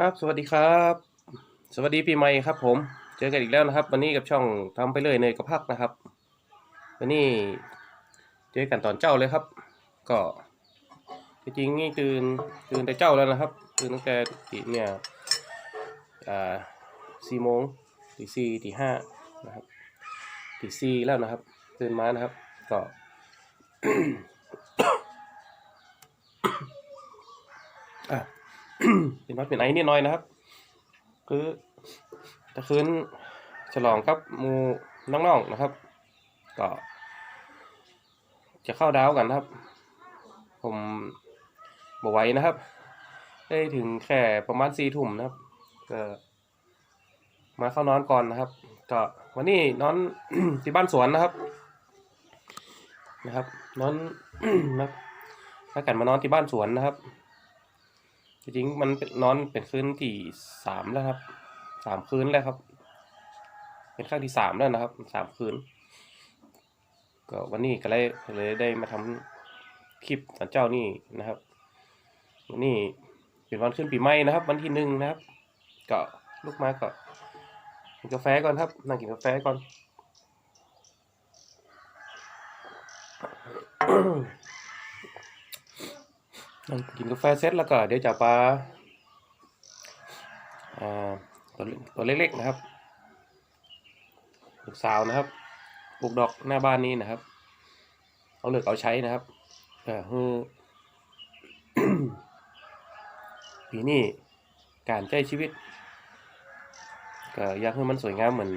ครับ สวัสดีครับ สวัสดีปีใหม่ครับ ผม เจอกันอีกแล้วนะครับ วันนี้กับช่องทำไปเลยเนยกับพักนะครับ วันนี้เจอกันตอนเจ้าเลยครับ ก็จริงๆนี่ตื่นตื่นแต่เจ้าแล้วนะครับตื่นตั้งแต่ตีเนี่ยอ่าสี่โมงตีสี่ตีห้านะครับตีสี่แล้วนะครับตื่นมานะครับ ก็ อะ เป็นวัดเป็นไอนิดหน่อยนะครับ คือจะคืนฉลองกับมูน้องๆนะครับ ก็ จะเข้าดาวกันนะครับ ผมบอกไว้นะครับ ได้ถึงแค่ประมาณสี่ทุ่มนะครับก็มาเข้านอนก่อนนะครับ ก็วันนี้นอนที่บ้านสวนนะครับ นะครับ นอนนะถ้ากันมานอนที่บ้านสวนนะครับ จริงๆมันเป็นนอนเป็นคืนที่สามแล้วครับสามคืนแล้วครับ เป็นครั้งที่สามแล้วนะครับสามคืน ก็วันนี้ก็เลยเลยได้มาทำคลิปสันเจ้านี่นะครับ วันนี้เป็นวันขึ้นปีใหม่นะครับ วันที่หนึ่งนะครับ ก็ลูกมาก็กินกาแฟก่อนครับ นั่งกินกาแฟก่อน นั่งกินกาแฟเสร็จแล้วก็เดี๋ยวจะปลาตัวเล็กตัวเล็กๆนะครับ ลูกสาวนะครับปลูกดอกหน้าบ้านนี้นะครับ เอาเลือกเอาใช้นะครับเออคือปีนี้การใช้ชีวิตก็อยากให้มันสวยงามเหมือน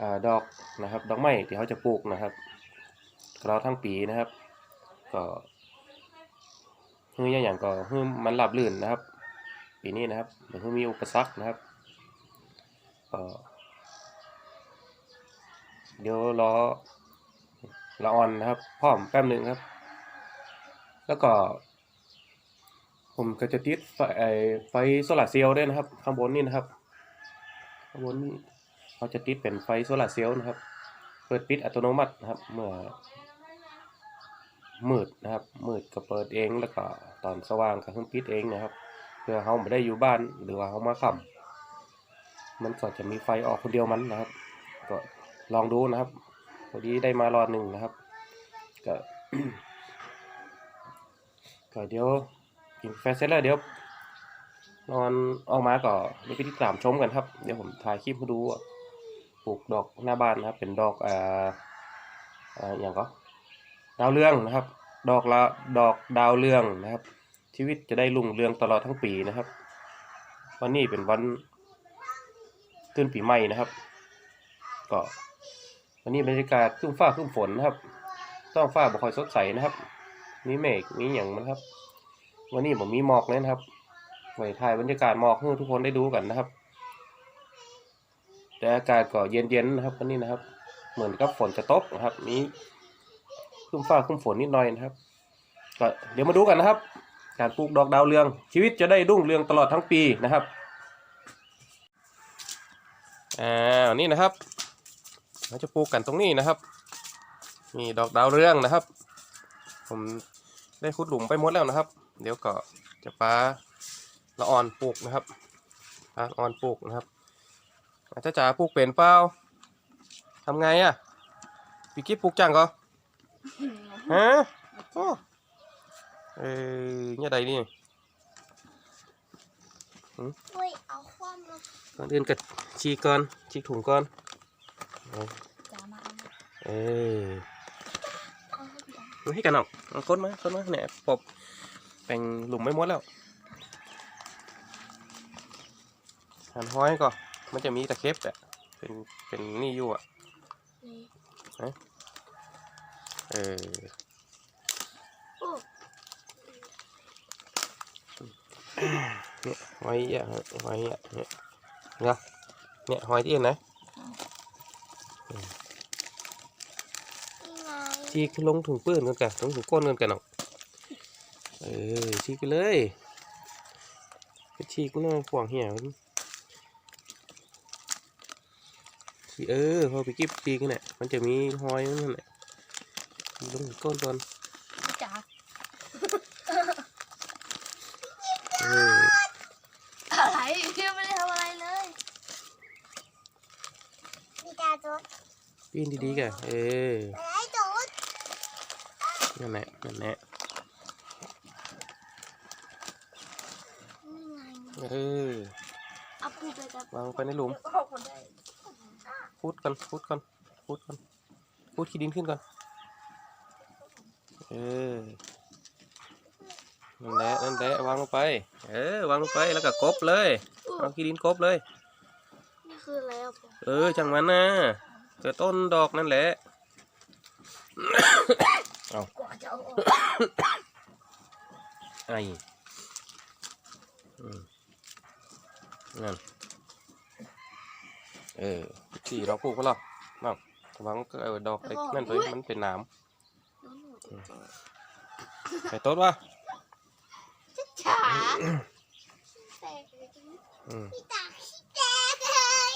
อดอกนะครับ ดอกไม้ที่เขาจะปลูกนะครับเราทั้งปีนะครับ ก็ คืออย่างก็คือมันหลับลื่นนะครับ ปีนี้นะครับหรือคือมีอุปสรรคนะครับก็เดี๋ยวรอละออนนะครับพร้อมแป๊บหนึ่งครับ แล้วก็ ผมก็จะติดไฟไอไฟโซลาร์เซลล์ด้วยนะครับ ข้างบนนี่นะครับข้างบนนี่เขาจะติดเป็นไฟโซลาร์เซลล์นะครับ เปิดปิดอัตโนมัตินะครับ เมื่อ มืดนะครับ มืดก็เปิดเองแล้วก็ตอนสว่างก็เพิ่งปิดเองนะครับ เพื่อเขาไม่ได้อยู่บ้านหรือว่าเขามาค่ำมันก็จะมีไฟออกคนเดียวมันนะครับ ก็ลองดูนะครับพอดีได้มารอดหนึ่งนะครับ ก็ก็เดี๋ยวกินแฟเสร็จแล้วเดี๋ยวนอนออกมาก็เดี๋ยวไปติดตามชมกันครับ เดี๋ยวผมถ่ายคลิปให้ดูปลูกดอกหน้าบ้านนะครับ เป็นดอกอ่าอ่าอย่างก็ ดาวเรืองนะครับ ดอกละดอกดาวเรืองนะครับ ชีวิตจะได้รุ่งเรืองตลอดทั้งปีนะครับ วันนี้เป็นวันขึ้นปีใหม่นะครับก็วันนี้บรรยากาศครึ้มฟ้าครึ้มฝนนะครับ ต้องฟ้าบ่คอยสดใสนะครับ มีเมฆมีอย่างมันครับ วันนี้ผมมีหมอกเลยนะครับไว้ถ่ายบรรยากาศหมอกให้ทุกคนได้ดูกันนะครับแต่อากาศก็เย็นๆนะครับวันนี้นะครับ เหมือนกับฝนจะตกนะครับ มี ครึ้มฟ้าครึ้มฝนนิดหน่อยนะครับก็เดี๋ยวมาดูกันนะครับ การปลูกดอกดาวเรือง ชีวิตจะได้รุ่งเรืองตลอดทั้งปีนะครับอ่านี่นะครับเราจะปลูกกันตรงนี้นะครับมีดอกดาวเรืองนะครับ ผมได้ขุดหลุมไปหมดแล้วนะครับ เดี๋ยวก็จะปาละอ่อนปลูกนะครับปาละอ่อนปลูกนะครับอาจารย์จ๋าปลูกเป็นเปล่าทำไงอะพี่กิ๊บปลูกจังก็ ฮะโอ้เอ้ยเนี่ยใดนี่อุ้ยเอาความลงก่อนอื่นก็ฉีกก่อนฉีกถุงก่อนเอาจะมาเอาเอ้ยเอาให้ดูมาให้กันเอาเอาค้นมาค้นมาเนี่ยปบแป่งหลุมไม่หมดแล้วหันห้อยก่อนมันจะมีตะเข็บอะเป็นเป็นนี่อยู่อะนี่เอเนี่ยหอยอะหอยอะเนี่ยเนาะเนี่ยหอยที่ไหนนี่ไงชีกลงถุงปืนกันกันลงถุงก้นกันกันเอาเออชีกไปเลยไปชีกน่าขวางเหี้ยมันชีเออพอไปกิบชีกันเนี่ยมันจะมีหอยนั่นแหละ ลงก้นตอนจ้าเอออะไรพี่ไม่ได้ทำอะไรเลยมีตาจุดปีนดีๆกันเออไอ้จุดนั่นแหละนั่นแหละเออวางไปในหลุมพุดกันพุดกันพุดกันพุดขี้ดินขึ้นก่อน เออนั่นแหละนั่นแหละวางลงไป เออวางลงไปแล้วก็กบเลยวางขี้ดินกบเลย นี่คืออะไรอะผมเออจังมันนะเกิดต้นดอกนั่นแหละกว่าจะเอาออกไอ้อืมนั่นเออที่เราปลูกก็หรอนั่นระวังก็เอาดอกไอ้นั่นไปมันเป็นหน้ำ ไอ้ต้นวะจ๋าแตกเลยอืมพี่ตาพี่แตกเลย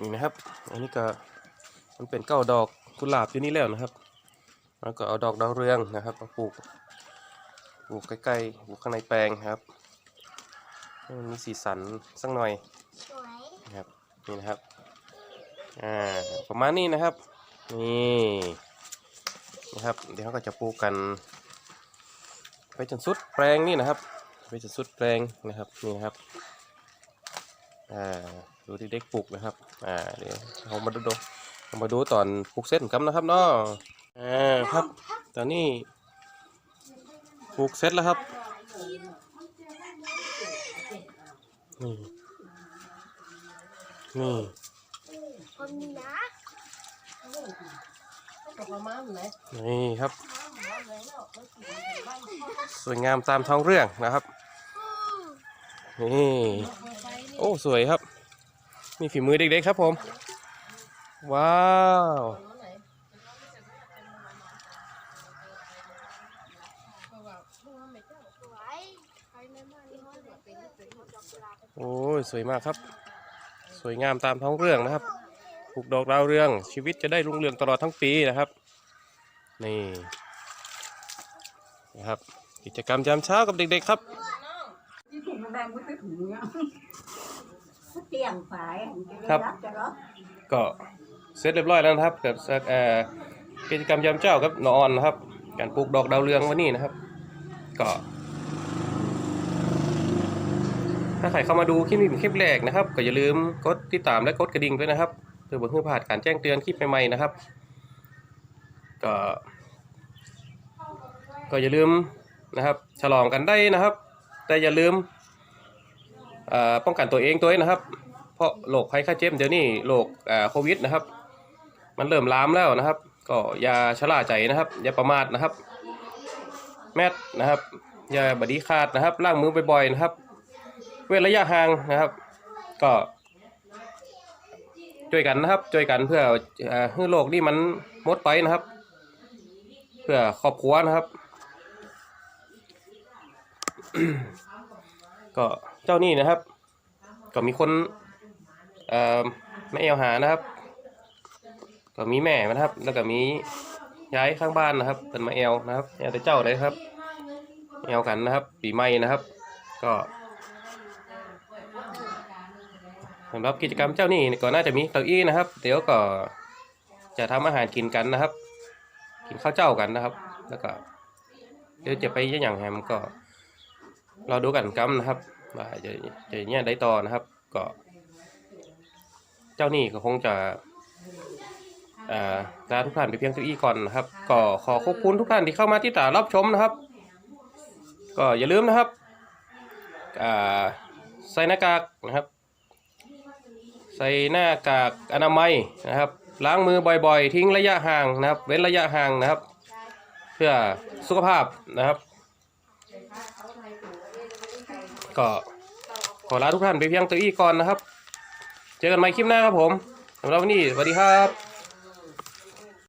นี่นะครับ อันนี้ก็มันเป็นเก้าดอกกุหลาบอยู่นี่แล้วนะครับแล้วก็เอาดอกดาวเรืองนะครับมาปลูกปลูกใกล้ๆปลูกข้างในแปลงครับให้มันมีสีสันสักหน่อยสวยนะครับนี่นะครับอ่าประมาณนี้นะครับนี่ นะครับ เดี๋ยวเขาก็จะปลูกกัน ไปจนสุดแปลงนี่นะครับ ไปจนสุดแปลงนะครับนี่นะครับอ่าดูที่เด็กปลูกนะครับอ่าเดี๋ยวเรามาดูดูเรามาดูตอนปลูกเส้นกันนะครับเนาะอ่าครับ ตอนนี้ปลูกเสร็จแล้วครับนี่นี่ นี่ครับ สวยงามตามท้องเรื่องนะครับ นี่ โอ้สวยครับ มีฝีมือเด็กๆครับผม ว้าวโอ้ยสวยมากครับ สวยงามตามท้องเรื่องนะครับ ปลูกดอกดาวเรือง ชีวิตจะได้รุ่งเรืองตลอดทั้งปีนะครับ นี่นะครับ กิจกรรมยามเช้ากับเด็กๆครับที่ถุงแดงก็ติดถุงเนี้ยก็เตียงฝายครับจะรับก็เสร็จเรียบร้อยแล้วนะครับกับเอ่อกิจกรรมยามเจ้าครับนอนนะครับ การปลูกดอกดาวเรืองวันนี้นะครับ ก็ ถ้าใครเข้ามาดูคลิปนี้เป็นคลิปแรกนะครับ ก็อย่าลืมกดติดตามและกดกระดิ่งด้วยนะครับเพื่อบ่ให้พลาดการแจ้งเตือนคลิปใหม่ๆนะครับ ก็ ก็อย่าลืมนะครับ ฉลองกันได้นะครับ แต่อย่าลืมป้องกันตัวเองตัวเองนะครับ เพราะโรคภัยไข้เจ็บเดี๋ยวนี้โรคโควิดนะครับ มันเริ่มลามแล้วนะครับ ก็อย่าชะล่าใจนะครับ อย่าประมาทนะครับ แมทนะครับ อย่าบดีขาดนะครับล้างมือบ่อยๆนะครับ เว้นระยะห่างนะครับ ก็ ช่วยกันนะครับช่วยกันเพื่อเอ่อให้โลกนี้มันหมดไปนะครับ เพื่อครอบครัวนะครับ ก็เจ้านี่นะครับ ก็มีคนแม่เอวหานะครับ ก็มีแม่นะครับ แล้วก็มีย้ายข้างบ้านนะครับเป็นมาเอวนะครับเอวแต่เจ้าเลยครับเอวกันนะครับปีใหม่นะครับ ก็ สำหรับกิจกรรมเจ้านี่ก็น่าจะมีเก้าอี้นะครับ เดี๋ยวก็จะทำอาหารกินกันนะครับ กินข้าวเจ้ากันนะครับ แล้วก็เดี๋ยวจะไปยังอย่างแฮมก็เราดูกันกัมนะครับว่าจะจะเนี่ยได้ต่อนะครับ ก็ เจ้านี่ก็คงจะอ่าลาทุกท่านไปเพียงเท่านี้ก่อนนะครับ ก็ขอขอบคุณทุกท่านที่เข้ามาที่ตารับชมนะครับ ก็อย่าลืมนะครับอ่าใส่หน้ากากนะครับ ใส่หน้ากากอนามัยนะครับ ล้างมือบ่อยๆ ทิ้งระยะห่างนะครับ เว้นระยะห่างนะครับ เพื่อสุขภาพนะครับ ก็ขอลาทุกท่านไปเพียงตัวอี้ก่อนนะครับ เจอกันใหม่คลิปหน้าครับผมสำหรับวันนี้สวัสดีครับ